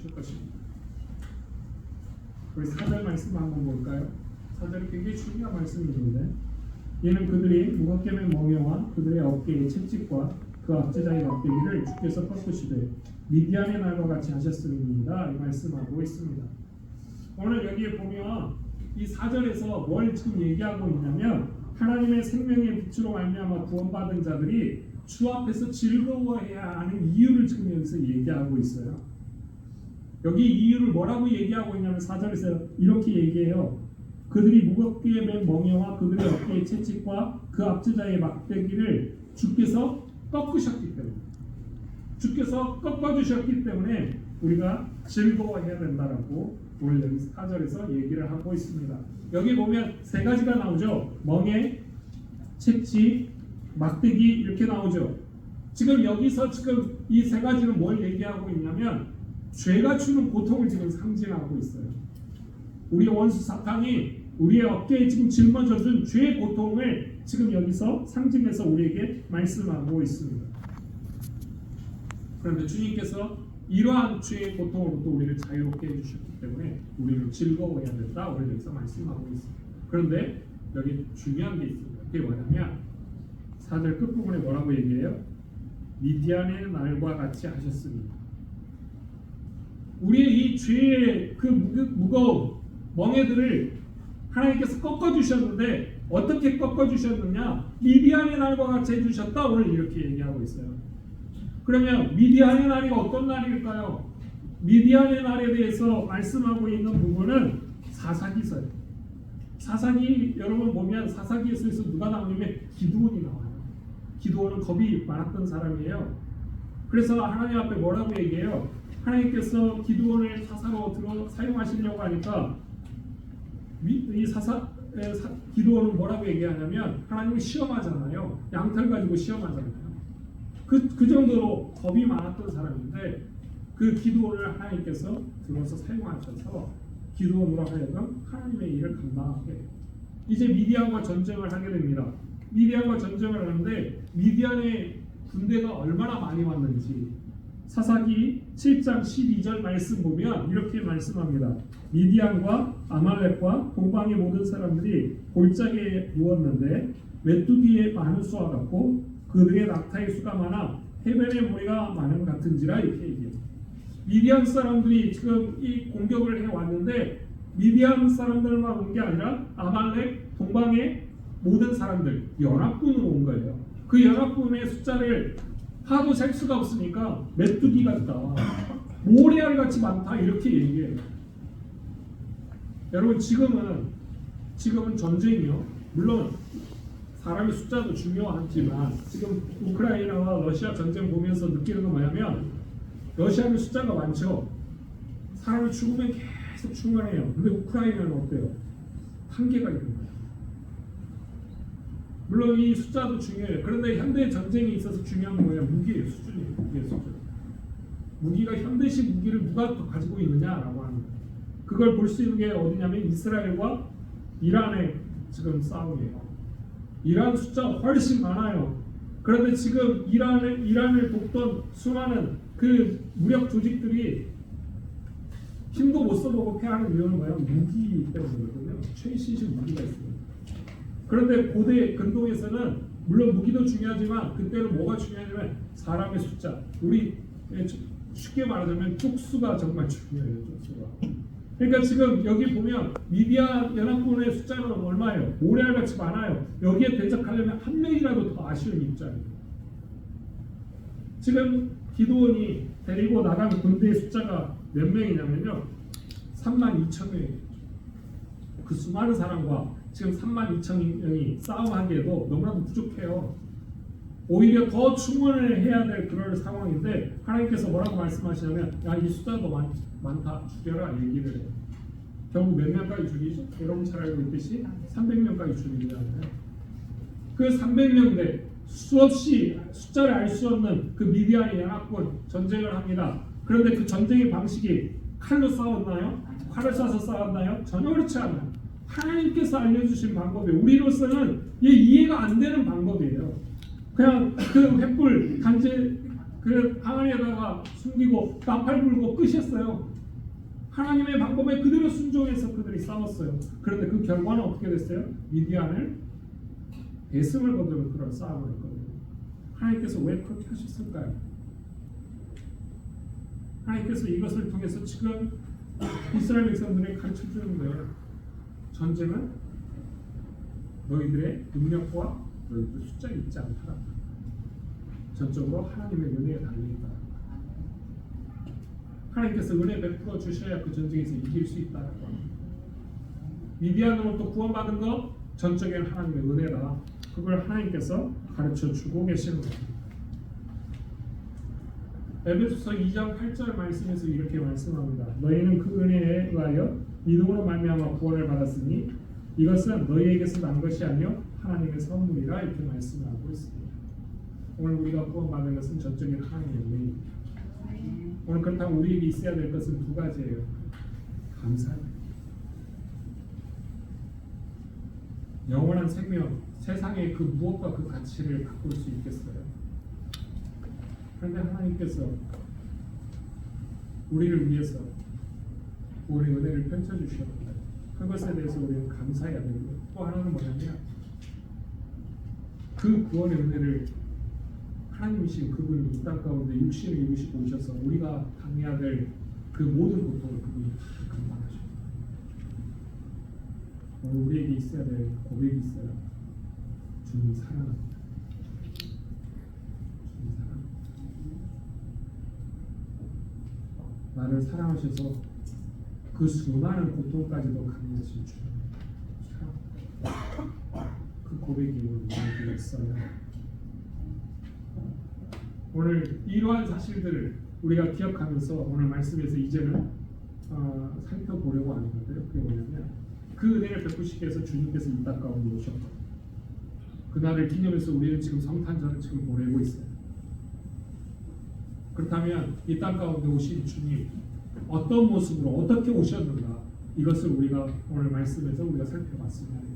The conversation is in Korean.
주실 것입니다. 우리 사절 말씀 한번 볼까요? 사절이 굉장히 중요한 말씀이던데 이는 그들이 무겁게 맨 멍에와 그들의 어깨의 채찍과 그 압제자의 막대기를 주께서 꺾으시되 미디안의 날과 같이 하셨음입니다. 이 말씀하고 있습니다. 오늘 여기에 보면 이 사절에서 뭘 지금 얘기하고 있냐면 하나님의 생명의 빛으로 말미암아 구원받은 자들이 주 앞에서 즐거워해야 하는 이유를 지금 여기서 얘기하고 있어요. 여기 이유를 뭐라고 얘기하고 있냐면 사절에서 이렇게 얘기해요. 그들이 무겁게 맨 멍에와 그들의 어깨의 채찍과 그 압제자의 막대기를 주께서 꺾으셨기 때문에 주께서 꺾어주셨기 때문에 우리가 즐거워해야 된다라고 오늘 여기 4절에서 얘기를 하고 있습니다. 여기 보면 세 가지가 나오죠. 멍에, 채찍, 막대기 이렇게 나오죠. 지금 여기서 지금 이 세 가지는 뭘 얘기하고 있냐면 죄가 주는 고통을 지금 상징하고 있어요. 우리 원수 사탄이 우리의 어깨에 지금 짊어져준 죄의 고통을 지금 여기서 상징해서 우리에게 말씀하고 있습니다. 그런데 주님께서 이러한 죄의 고통으로부터 우리를 자유롭게 해주셨기 때문에 우리를 즐거워해야 된다. 오늘 여기서 말씀하고 있습니다. 그런데 여기 중요한 게 있습니다. 그게 뭐냐면 4절 끝부분에 뭐라고 얘기해요? 미디안의 날과 같이 하셨습니다. 우리의 이 죄의 그 무거운 멍에들을 하나님께서 꺾어주셨는데 어떻게 꺾어주셨느냐? 미디안의 날과 같이 해주셨다. 오늘 이렇게 얘기하고 있어요. 그러면 미디안의 날이 어떤 날일까요? 미디안의 날에 대해서 말씀하고 있는 부분은 사사기서예요. 사사기 여러분 보면 사사기에서 누가 나오냐면 기드온이 나와요. 기드온은 겁이 많았던 사람이에요. 그래서 하나님 앞에 뭐라고 얘기해요? 하나님께서 기드온을 사사로 들어 사용하시려고 하니까 이 사사 기도는 뭐라고 얘기하냐면 하나님을 시험하잖아요. 양털 가지고 시험하잖아요. 그, 그 정도로 겁이 많았던 사람인데 그 기도를 하나님께서 들어서 사용하셔서 기도원으로 하여금 하나님의 일을 감당하게. 이제 미디안과 전쟁을 하게 됩니다. 미디안과 전쟁을 하는데 미디안의 군대가 얼마나 많이 왔는지 사사기 7장 12절 말씀 보면 이렇게 말씀합니다. 미디안과 아말렉과 동방의 모든 사람들이 골짜기에 누웠는데 메뚜기의 많은 수와 같고 그들의 낙타의 수가 많아 해변의 모래가 많은 같은지라 이렇게 얘기해요. 미디안 사람들이 지금 이 공격을 해 왔는데 미디안 사람들만 온 게 아니라 아말렉 동방의 모든 사람들 연합군으로 온 거예요. 그 연합군의 숫자를 하도 셀 수가 없으니까 메뚜기 같다, 모래알 같이 많다 이렇게 얘기해요. 여러분 지금은 지금은 전쟁이요. 물론 사람의 숫자도 중요하지만 지금 우크라이나와 러시아 전쟁 보면서 느끼는 건 뭐냐면 러시아는 숫자가 많죠. 사람이 죽으면 계속 충만해요. 근데 우크라이나는 어때요? 한계가 있는 거예요. 물론 이 숫자도 중요해요. 그런데 현대 전쟁에 있어서 중요한 건 뭐냐? 무기의 수준이에요. 무기의 수준. 무기가 현대식 무기를 누가 더 가지고 있느냐라고 하는 거예요. 그걸 볼 수 있는 게 어디냐면 이스라엘과 이란의 지금 싸움이에요. 이란 숫자 훨씬 많아요. 그런데 지금 이란을 이란을 돕던 수많은 그 무력 조직들이 힘도 못 써보고 패하는 이유는 뭐야? 무기 때문이거든요. 최신식 무기가 있습니다. 그런데 고대 근동에서는 물론 무기도 중요하지만 그때는 뭐가 중요하냐면 사람의 숫자. 우리 쉽게 말하자면 쪽수가 정말 중요해요. 쪽수가. 그러니까 지금 여기 보면 미디안 연합군의 숫자는 얼마예요? 모래알같이 많아요. 여기에 대적하려면 한 명이라도 더 아쉬운 입장이에요. 지금 기도원이 데리고 나간 군대의 숫자가 몇 명이냐면요. 3만 2천 명이에요. 그 수많은 사람과 지금 3만 2천 명이 싸움하기에도 너무나도 부족해요. 오히려 더 충원을 해야 될 그런 상황인데 하나님께서 뭐라고 말씀하시냐면 야 이 숫자도 많, 많다 죽여라 얘기를 해요. 결국 몇 명까지 죽이죠? 여러분 잘 알고 있듯이 300명까지 죽이잖아요. 그 300명 대 수없이 숫자를 알 수 없는 그 미디안의 연합군 전쟁을 합니다. 그런데 그 전쟁의 방식이 칼로 싸웠나요? 칼을 쏴서 싸웠나요? 전혀 그렇지 않아요. 하나님께서 알려주신 방법이 우리로서는 이해가 안 되는 방법이에요. 그냥 그 횃불 단지 그 항아리에다가 숨기고 나팔 불고 끝이었어요. 하나님의 방법에 그대로 순종해서 그들이 싸웠어요. 그런데 그 결과는 어떻게 됐어요? 미디안을 대승을 거두는 그런 싸움을 했거든요. 하나님께서 왜 그렇게 하셨을까요? 하나님께서 이것을 통해서 지금 이스라엘 백성들에게 가르쳐 주는 거예요. 전쟁은 너희들의 능력과 너희들 숫자에 있지 않다. 전적으로 하나님의 은혜에 달려 있다. 하나님께서 은혜 베풀어 주셔야 그 전쟁에서 이길 수 있다는 거. 미디안으로부터 구원받은 것 전적인 하나님의 은혜다. 그걸 하나님께서 가르쳐 주고 계시는 겁니다. 에베소서 2장 8절 말씀에서 이렇게 말씀합니다. 너희는 그 은혜에 의하여 믿음으로 말미암아 구원을 받았으니 이것은 너희에게서 난 것이 아니요 하나님의 선물이라 이렇게 말씀하고 있습니다. 오늘 우리가 구원받은 것은 전적인 하나님의 은혜입니다. 오늘 그렇다면 우리에게 있어야 될 것은 두 가지예요. 감사입니다. 영원한 생명, 세상의 그 무엇과 그 가치를 바꿀 수 있겠어요? 그런데 하나님께서 우리를 위해서 우리 은혜를 펼쳐주셨는데 그것에 대해서 우리는 감사해야 되고 또 하나는 뭐냐면 그 구원의 은혜를 하나님이신 그분이 이 땅 가운데 육신을 입으시고 오셔서 우리가 당해야 될 그 모든 고통을 그분이 다 감당하셨다. 오늘 우리에게 있어야 될 고백이 있어요. 주님 사랑합니다. 주님 사랑합니다. 나를 사랑하셔서 그 수많은 고통까지도 주님 사랑합니다. 그 고백이 오늘 우리에게 있어요. 오늘 이러한 사실들을 우리가 기억하면서 오늘 말씀에서 이제는 어, 살펴보려고 하는 건데요. 그게 뭐냐면 그 은혜를 베푸시기 위해서 주님께서 이 땅 가운데 오셨고 그날을 기념해서 우리는 지금 성탄절을 지금 보내고 있어요. 그렇다면 이 땅 가운데 오신 주님 어떤 모습으로 어떻게 오셨는가 이것을 우리가 오늘 말씀에서 우리가 살펴봤으면